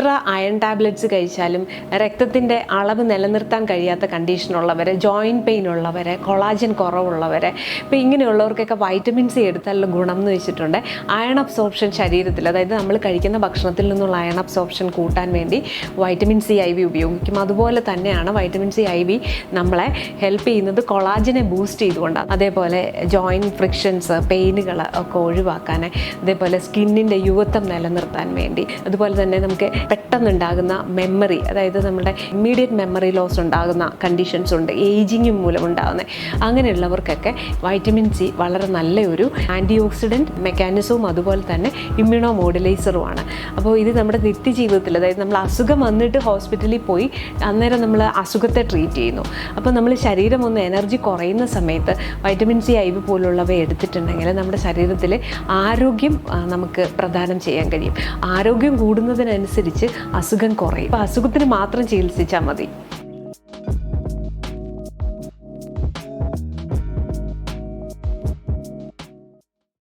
എത്ര iron tablets കഴിച്ചാലും രക്തത്തിന്റെ അളവ് നിലനിർത്താൻ കഴിയാത്ത കണ്ടീഷനുള്ളവരെ ജോയിന്റ് പെയിൻ ഉള്ളവരെ കൊളാജൻ കുറവുള്ളവരെ ഇപ്പോൾ ഇങ്ങനെയുള്ളവർക്കൊക്കെ വൈറ്റമിൻ സി എടുത്താലുള്ള ഗുണം എന്ന് വെച്ചിട്ടുണ്ട്. അയൺ അബ്സോർപ്ഷൻ ശരീരത്തിൽ അതായത് നമ്മൾ കഴിക്കുന്ന ഭക്ഷണത്തിൽ നിന്നുള്ള അയൺ അബ്സോർപ്ഷൻ കൂട്ടാൻ വേണ്ടി വൈറ്റമിൻ സി ഐ വി ഉപയോഗിക്കും. അതുപോലെ തന്നെയാണ് വൈറ്റമിൻ സി ഐ വി നമ്മളെ ഹെൽപ്പ് ചെയ്യുന്നത് കൊളാജിനെ ബൂസ്റ്റ് ചെയ്തുകൊണ്ടാണ് അതേപോലെ ജോയിന്റ് ഫ്രിക്ഷൻസ് പെയിനുകൾ ഒക്കെ ഒഴിവാക്കാൻ അതേപോലെ സ്കിന്നിന്റെ യുവത്വം നിലനിർത്താൻ വേണ്ടി. അതുപോലെ തന്നെ നമുക്ക് പെട്ടെന്നുണ്ടാകുന്ന മെമ്മറി അതായത് നമ്മുടെ ഇമ്മീഡിയറ്റ് മെമ്മറി ലോസ് ഉണ്ടാകുന്ന കണ്ടീഷൻസ് ഉണ്ട് ഏജിങ് മൂലം ഉണ്ടാകുന്നത് അങ്ങനെയുള്ളവർക്കൊക്കെ വൈറ്റമിൻ സി വളരെ നല്ലൊരു ആന്റി ഓക്സിഡന്റ് മെക്കാനിസവും അതുപോലെ തന്നെ ഇമ്മ്യൂണോ മോഡുലേസറുമാണ് അപ്പോൾ ഇത് നമ്മുടെ നിത്യജീവിതത്തിൽ അതായത് നമ്മൾ അസുഖം വന്നിട്ട് ഹോസ്പിറ്റലിൽ പോയി അന്നേരം നമ്മൾ അസുഖത്തെ ട്രീറ്റ് ചെയ്യുന്നു. അപ്പോൾ നമ്മൾ ശരീരം ഒന്ന് എനർജി കുറയുന്ന സമയത്ത് വൈറ്റമിൻ സി ഐവ് പോലുള്ളവ എടുത്തിട്ടുണ്ടെങ്കിൽ നമ്മുടെ ശരീരത്തിൽ ആരോഗ്യം നമുക്ക് പ്രദാനം ചെയ്യാൻ കഴിയും. ആരോഗ്യം കൂടുന്നതിനനുസരിച്ച് അസുഖം കുറയും. അസുഖത്തിന് മാത്രം ചികിത്സിച്ചാൽ മതി.